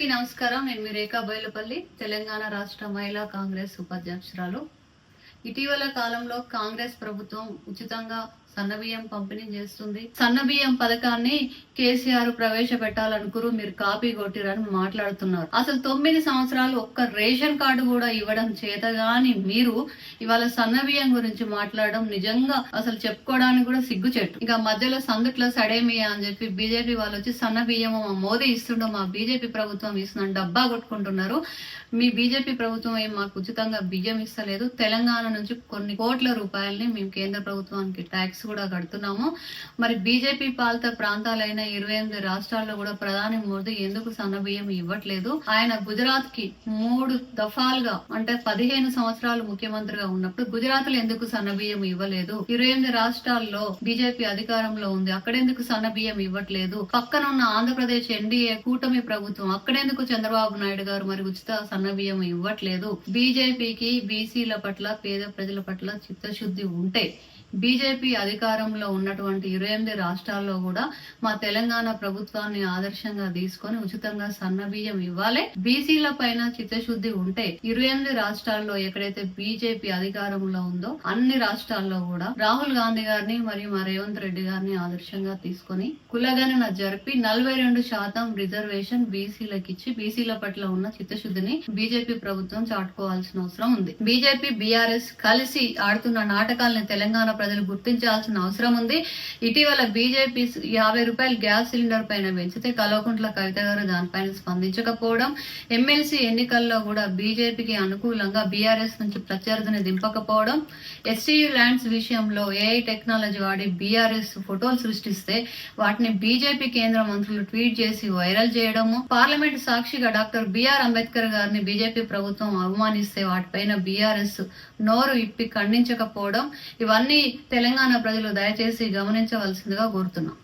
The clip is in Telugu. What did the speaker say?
అందరికీ నమస్కారం. నేను మీ రేఖా బయలుపల్లి తెలంగాణ రాష్ట్ర మహిళా కాంగ్రెస్ ఉపాధ్యక్షురాలు. ఇటీవల కాలంలో కాంగ్రెస్ ప్రభుత్వం ఉచితంగా సన్నబియ్యం పంపిణీ చేస్తుంది. సన్నబియ్యం పథకాన్ని కేసీఆర్ ప్రవేశపెట్టాలనుకురు మీరు కాపీ కొట్టిరని మాట్లాడుతున్నారు. అసలు తొమ్మిది సంవత్సరాలు ఒక్క రేషన్ కార్డు కూడా ఇవ్వడం చేతగాని మీరు ఇవాళ సన్నబియ్యం గురించి మాట్లాడడం నిజంగా అసలు చెప్పుకోవడానికి కూడా సిగ్గు చెట్టు ఇక మధ్యలో సందుట్లో సడేమియా అని చెప్పి బీజేపీ వాళ్ళు వచ్చి సన్నబియ్యం మా మోదీ ఇస్తుండో మా బీజేపీ ప్రభుత్వం ఇస్తుందని డబ్బా కొట్టుకుంటున్నారు. మీ బీజేపీ ప్రభుత్వం ఏం మాకు ఉచితంగా బియ్యం ఇస్తలేదు. తెలంగాణ నుంచి కొన్ని కోట్ల రూపాయలని మేము కేంద్ర ప్రభుత్వానికి ట్యాక్స్ కూడా కడుతున్నాము. మరి బీజేపీ పాలిత ప్రాంతాలైన ఇరవై ఎనిమిది రాష్ట్రాల్లో కూడా ప్రధాని మోదీ ఎందుకు సన్నబియ్యం ఇవ్వట్లేదు? ఆయన గుజరాత్కి మూడు దఫాలుగా అంటే పదిహేను సంవత్సరాలు ముఖ్యమంత్రిగా ఉన్నప్పుడు గుజరాత్లో ఎందుకు సన్నబియ్యం ఇవ్వలేదు? ఇరవై ఎనిమిది రాష్ట్రాల్లో బీజేపీ అధికారంలో ఉంది. అక్కడెందుకు సన్న బియ్యం ఇవ్వట్లేదు? పక్కన ఉన్న ఆంధ్రప్రదేశ్ ఎన్డీఏ కూటమి ప్రభుత్వం అక్కడెందుకు చంద్రబాబు నాయుడు గారు మరి ఉచిత సన్నబియ్యం ఇవ్వట్లేదు? బీజేపీకి బీసీల పట్ల పేద ప్రజల పట్ల చిత్తశుద్ధి ఉంటే బీజేపీ అధికారంలో ఉన్నటువంటి ఇరవై ఎనిమిది రాష్ట్రాల్లో కూడా మా తెలంగాణ ప్రభుత్వాన్ని ఆదర్శంగా తీసుకొని ఉచితంగా సన్న బియ్యం ఇవ్వాలి. బీసీల పైన చిత్తశుద్ధి ఉంటే ఇరవై ఎనిమిది రాష్ట్రాల్లో ఎక్కడైతే బీజేపీ అధికారంలో ఉందో అన్ని రాష్ట్రాల్లో కూడా రాహుల్ గాంధీ గారిని మరియు మా రేవంత్ రెడ్డి గారిని ఆదర్శంగా తీసుకొని కులగణన జరిపి నలభై రెండు శాతం రిజర్వేషన్ బీసీలకు ఇచ్చి బీసీల పట్ల ఉన్న చిత్తశుద్ధిని బీజేపీ ప్రభుత్వం చాటుకోవాల్సిన అవసరం ఉంది. బీజేపీ బీఆర్ఎస్ కలిసి ఆడుతున్న నాటకాలను తెలంగాణ ప్రజలు గుర్తించాల్సిన అవసరం ఉంది. ఇటీవల బీజేపీ యాభై రూపాయల గ్యాస్ సిలిండర్ పైన పెంచితే కల్వకుంట్ల కవిత గారు దానిపైన స్పందించకపోవడం ఎమ్మెల్సీ ఎన్నికల్లో కూడా బీజేపీకి అనుకూలంగా బీఆర్ఎస్ నుంచి ప్రత్యర్థిని దింపకపోవడం ఎస్టీయూ ల్యాండ్స్ విషయంలో ఏఐ టెక్నాలజీ వాడి బీఆర్ఎస్ ఫోటోలు సృష్టిస్తే వాటిని బీజేపీ కేంద్ర మంత్రులు ట్వీట్ చేసి వైరల్ చేయడము. పార్లమెంట్ సాక్షిగా డాక్టర్ బిఆర్ అంబేద్కర్ గారిని బీజేపీ ప్రభుత్వం అవమానిస్తే వాటిపైన బీఆర్ఎస్ నోరు ఇప్పి ఖండించకపోవడం ఇవన్నీ తెలంగాణ ప్రజలు దయచేసి గమనించవలసిందిగా కోరుతున్నాం.